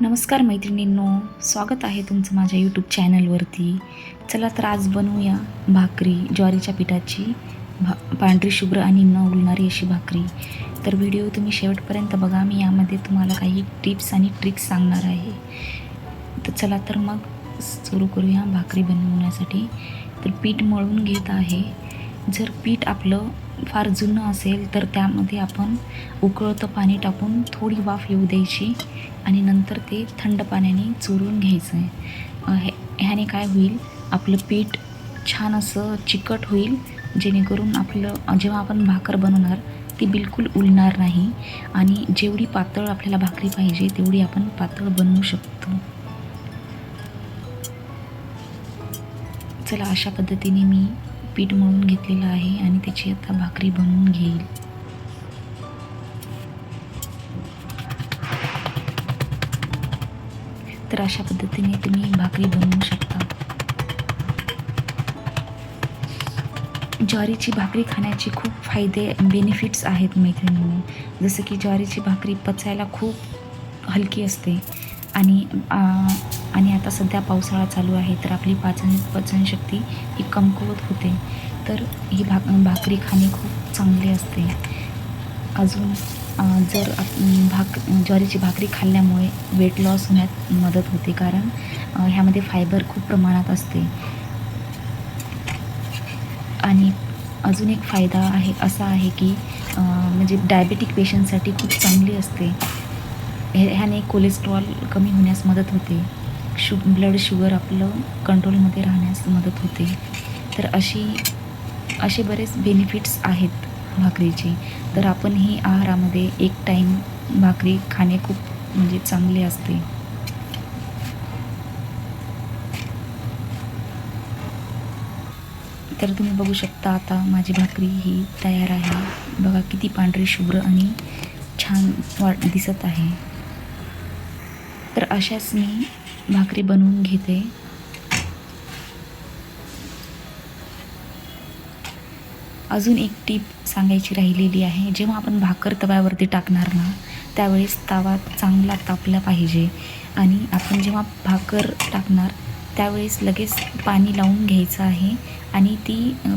नमस्कार मैत्रिणींनो स्वागत आहे तुमचं माझ्या यूट्यूब चॅनलवरती चला तर आज बनवूया भाकरी ज्वारीच्या पिठाची भा पांढरी शुभ्र आणि न उलणारी अशी भाकरी. तर व्हिडिओ तुम्ही शेवटपर्यंत बघा मी यामध्ये तुम्हाला काही टिप्स आणि ट्रिक्स सांगणार आहे. तर चला तर मग सुरू करूया भाकरी बनवण्यासाठी. तर पीठ मळून घेत आहे. जर पीठ आपलं फार जुनं असेल तर त्यामध्ये आपण उकळतं पाणी टाकून थोडी वाफ येऊ द्यायची आणि नंतर ते थंड पाण्याने चुरून घ्यायचं आहे. हे ह्याने काय होईल? आपलं पीठ छान असं चिकट होईल जेणेकरून आपलं जेव्हा आपण भाकर बनवणार ती बिलकुल उलणार नाही आणि जेवढी पातळ आपल्याला भाकरी पाहिजे तेवढी आपण पातळ बनवू शकतो. चला अशा पद्धतीने मी पीठ मळून घेतलेलं आहे आणि त्याची आता भाकरी बनवून घेईल. तर अशा पद्धतीने तुम्ही भाकरी बनवू शकता. ज्वारीची भाकरी खाण्याचे खूप फायदे बेनिफिट्स आहेत मैत्रिणींनी. जसं की ज्वारीची भाकरी पचायला खूप हलकी असते आणि आ, आणि आता सध्या पावसाळा चालू आहे तर आपली पाचन पचनशक्ती ही कमकुवत होते. तर ही भाक भाकरी खाणे खूप चांगली असते. अजून जर आप- भाक ज्वारीची भाकरी खाल्ल्यामुळे वेट लॉस होण्यात मदत होते कारण ह्यामध्ये फायबर खूप प्रमाणात असते. आणि अजून एक फायदा आहे असा आहे की म्हणजे डायबेटिक पेशंटसाठी खूप चांगली असते. हे ह्याने कोलेस्ट्रॉल कमी होण्यास मदत होते. शु ब्लड शुगर आपलं कंट्रोलमध्ये राहण्यास मदत होते. तर अशी असे बरेच बेनिफिट्स आहेत भाकरीचे. तर आपण ही आहारामध्ये एक टाईम भाकरी खाणे खूप म्हणजे चांगले असते. तर तुम्ही बघू शकता आता माझी भाकरी ही तयार आहे. बघा किती पांढरी शुभ्र आणि छान वाट दिसत आहे. तर अशाच मी भाकरी बनवून घेते. अजून एक टीप सांगायची राहिलेली आहे. जेव्हा आपण भाकर तव्यावरती टाकणार ना त्यावेळेस तवा चांगला तापला पाहिजे. आणि आपण जेव्हा भाकर टाकणार त्यावेळेस लगेच पाणी लावून घ्यायचं आहे आणि ती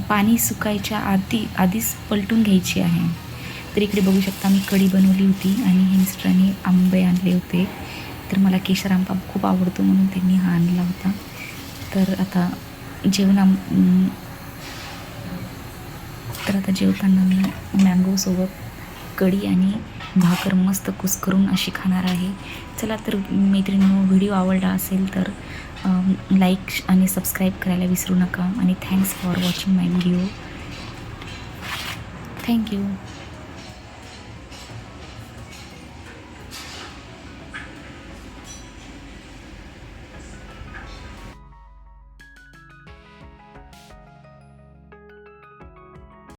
पाणी सुकायच्या आधी आधीच पलटून घ्यायची आहे. तर इकडे बघू शकता मी कढी बनवली होती आणि हे आंबे आणले होते. तर मला केशर आंबा खूप आवडतो म्हणून त्यांनी हा आणला होता. तर आता जेवणा आम तर आता जेवताना मी मँगोसोबत कढी आणि भाकर मस्त कुस्करून अशी खाणार आहे. चला तर मैत्रिणींनो व्हिडिओ आवडला असेल तर लाईक आणि सबस्क्राईब करायला विसरू नका. आणि thanks for watching my video thank you